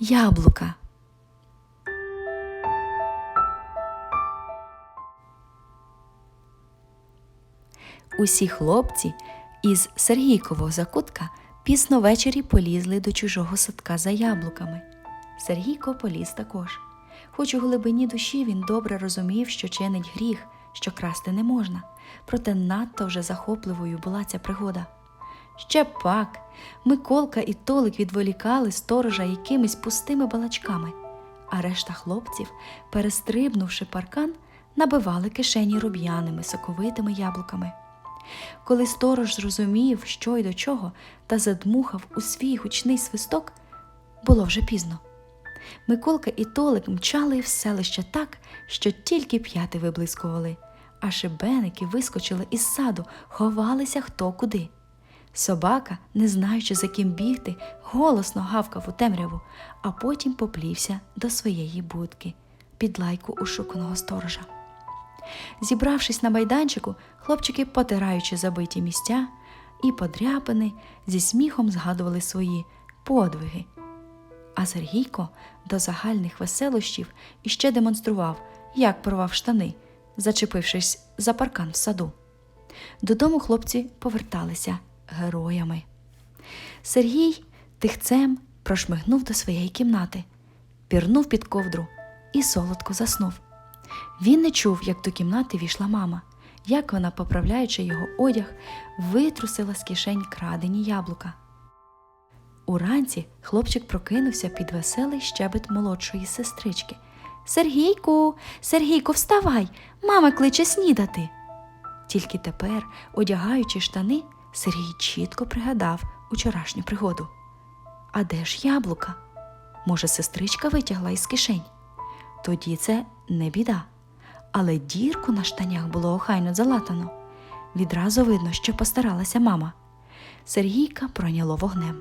яблука. Усі хлопці із Сергійкового закутка пізно ввечері полізли до чужого садка за яблуками. Сергійко поліз також. Хоч у глибині душі він добре розумів, що чинить гріх, що красти не можна, проте надто вже захопливою була ця пригода. Ще пак Миколка і Толик відволікали сторожа якимись пустими балачками, а решта хлопців, перестрибнувши паркан, набивали кишені руб'яними соковитими яблуками. Коли сторож зрозумів, що й до чого, та задмухав у свій гучний свисток, було вже пізно. Миколка і Толик мчали в селище так, що тільки п'яти виблискували, а шибеники вискочили із саду, ховалися хто куди. Собака, не знаючи за ким бігти, голосно гавкав у темряву, а потім поплівся до своєї будки під лайку ушуканого сторожа. Зібравшись на майданчику, хлопчики, потираючи забиті місця і подряпини, зі сміхом згадували свої подвиги. А Сергійко до загальних веселощів іще демонстрував, як порвав штани, зачепившись за паркан в саду. Додому хлопці поверталися героями. Сергій тихцем прошмигнув до своєї кімнати, пірнув під ковдру і солодко заснув. Він не чув, як до кімнати війшла мама, як вона, поправляючи його одяг, витрусила з кишень крадені яблука. Уранці хлопчик прокинувся під веселий щебет молодшої сестрички. Сергійку, Сергійку, вставай, мама кличе снідати. Тільки тепер, одягаючи штани, Сергій чітко пригадав учорашню пригоду. А де ж яблука? Може, сестричка витягла із кишень? Тоді це не біда. Але дірку на штанях було охайно залатано. Відразу видно, що постаралася мама. Сергійка пройняло вогнем.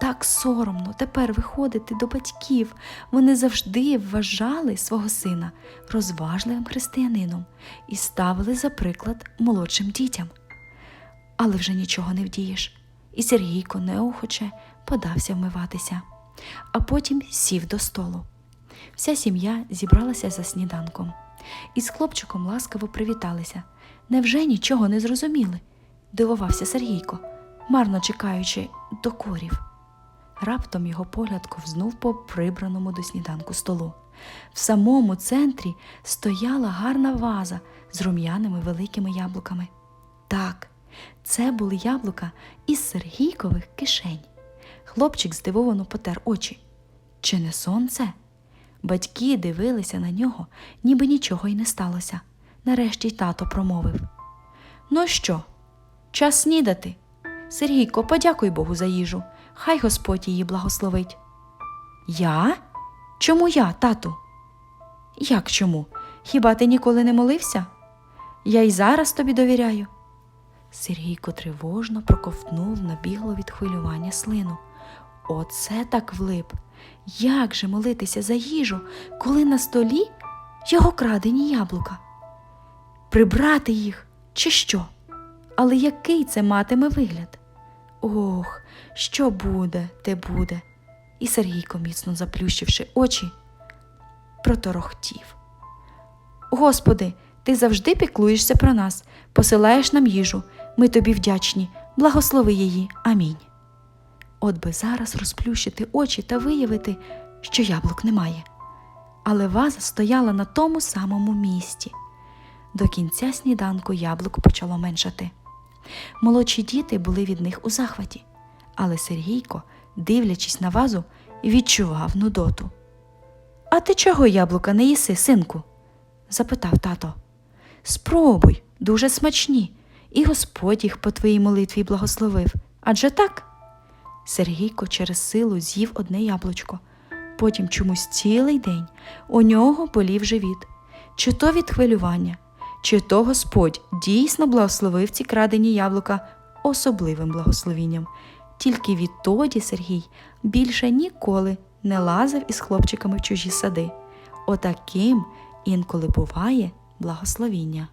Так соромно тепер виходити до батьків. Вони завжди вважали свого сина розважливим християнином і ставили за приклад молодшим дітям. Але вже нічого не вдієш, і Сергійко неохоче подався вмиватися, а потім сів до столу. Вся сім'я зібралася за сніданком, і з хлопчиком ласкаво привіталися. Невже нічого не зрозуміли? дивувався Сергійко, марно чекаючи докорів. Раптом його погляд ковзнув по прибраному до сніданку столу. В самому центрі стояла гарна ваза з рум'яними великими яблуками. Так, це були яблука із Сергійкових кишень. Хлопчик здивовано потер очі. Чи не сон це? Батьки дивилися на нього, ніби нічого й не сталося. Нарешті й тато промовив: Ну що, час снідати? Сергійко, подякуй Богу за їжу. Хай Господь її благословить. Я? Чому я, тату? Як чому? Хіба ти ніколи не молився? Я й зараз тобі довіряю. Сергійко тривожно проковтнув набігло від хвилювання слину. Оце так влип. Як же молитися за їжу, коли на столі його крадені яблука? Прибрати їх чи що? Але який це матиме вигляд? Ох, що буде, те буде. І Сергійко, міцно заплющивши очі, проторохтів. Господи, ти завжди піклуєшся про нас, посилаєш нам їжу. Ми тобі вдячні. Благослови її. Амінь. От би зараз розплющити очі та виявити, що яблук немає. Але ваза стояла на тому самому місці. До кінця сніданку яблук почало меншати. Молодші діти були від них у захваті, але Сергійко, дивлячись на вазу, відчував нудоту. А ти чого яблука не їси, синку? запитав тато. Спробуй, дуже смачні, і Господь їх по твоїй молитві благословив. Адже так? Сергійко через силу з'їв одне яблучко, потім чомусь цілий день у нього болів живіт, чи то від хвилювання, чи то Господь дійсно благословив ці крадені яблука особливим благословінням. Тільки відтоді Сергій більше ніколи не лазив із хлопчиками в чужі сади. Отаким інколи буває благословіння.